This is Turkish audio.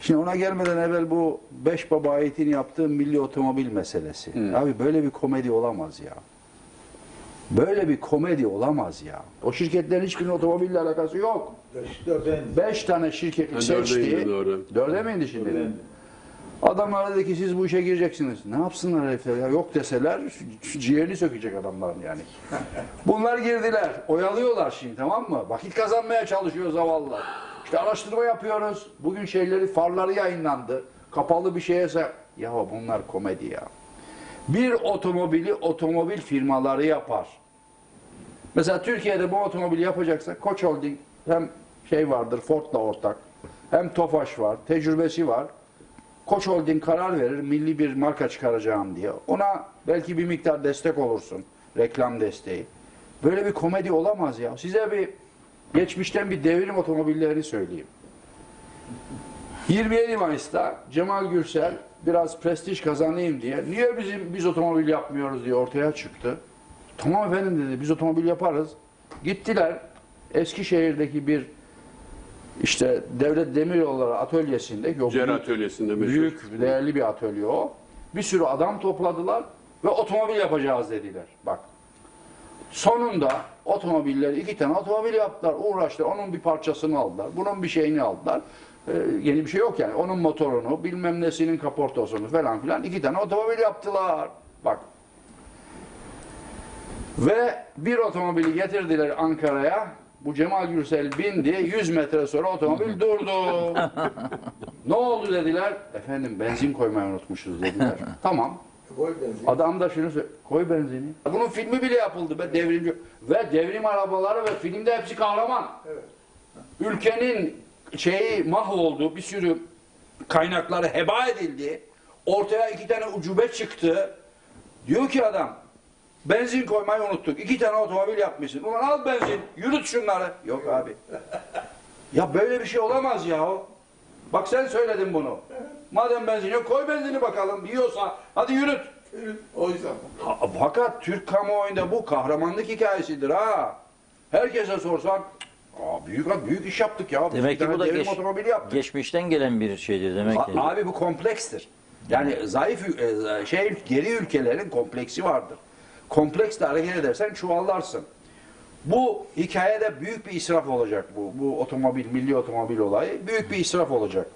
Şimdi ona gelmeden evvel bu beş baba ayetin yaptığı milli otomobil meselesi. Abi böyle bir komedi olamaz ya. Böyle bir komedi olamaz ya. O şirketlerin hiçbirinin otomobille alakası yok. Beş tane şirket Ha, seçti. dörde. Dörde mi indi şimdi? Dörde. Adamlar dedi ki siz bu işe gireceksiniz. Ne yapsınlar herifler ya? Yok deseler ciğerini sökecek adamların yani. Bunlar girdiler. Oyalıyorlar şimdi tamam mı? Vakit kazanmaya çalışıyor zavallılar. İşte araştırma yapıyoruz. Bugün şeyleri farları yayınlandı. Kapalı bir şeye Ya bunlar komedi ya. Bir otomobili otomobil firmaları yapar. Mesela Türkiye'de bu otomobili yapacaksa Koç Holding hem şey vardır Ford'la ortak hem Tofaş var, tecrübesi var. Koç Holding karar verir milli bir marka çıkaracağım diye. Ona belki bir miktar destek olursun. Reklam desteği. Böyle bir komedi olamaz ya. Size bir geçmişten bir devrim otomobillerini söyleyeyim. 27 Mayıs'ta Cemal Gürsel biraz prestij kazanayım diye niye bizim biz otomobil yapmıyoruz diye ortaya çıktı. Tamam efendim dedi biz otomobil yaparız. Gittiler Eskişehir'deki bir işte devlet demiryolları atölyesinde o Cer büyük- atölyesinde meşhur. büyük değerli bir atölye o. Bir sürü adam topladılar ve otomobil yapacağız dediler. Bak. Sonunda otomobilleri iki tane otomobil yaptılar. Uğraştılar. Onun bir parçasını aldılar. Bunun bir şeyini aldılar. Ee, yeni bir şey yok yani. Onun motorunu, bilmem nesinin kaportosunu falan filan iki tane otomobil yaptılar. Bak. Ve bir otomobili getirdiler Ankara'ya. Bu Cemal Gürsel bindi. 100 metre sonra otomobil durdu. ne oldu dediler. Efendim benzin koymayı unutmuşuz dediler. tamam. Gol benzin. Adam da şunu söylüyor. Koy benzini. Bunun filmi bile yapıldı be devrimci. Ve devrim arabaları ve filmde hepsi kahraman. Evet. Ülkenin şeyi mahvoldu. Bir sürü kaynakları heba edildi. Ortaya iki tane ucube çıktı. Diyor ki adam benzin koymayı unuttuk. İki tane otomobil yapmışsın. Ulan al benzin yürüt şunları. Yok abi. Ya böyle bir şey olamaz ya. Bak sen söyledin bunu. Madem benzin yok koy benzini bakalım. Yiyorsa hadi yürüt. O yüzden. Ha, fakat Türk kamuoyunda bu kahramanlık hikayesidir ha. Herkese sorsan Aa, büyük büyük iş yaptık ya. Demek ki bu da geç, otomobili yaptık. geçmişten gelen bir şeydir demek ki. Abi bu komplekstir. Yani zayıf e, şey geri ülkelerin kompleksi vardır. Kompleksle hareket edersen çuvallarsın. Bu hikayede büyük bir israf olacak bu. Bu otomobil, milli otomobil olayı büyük bir israf olacak.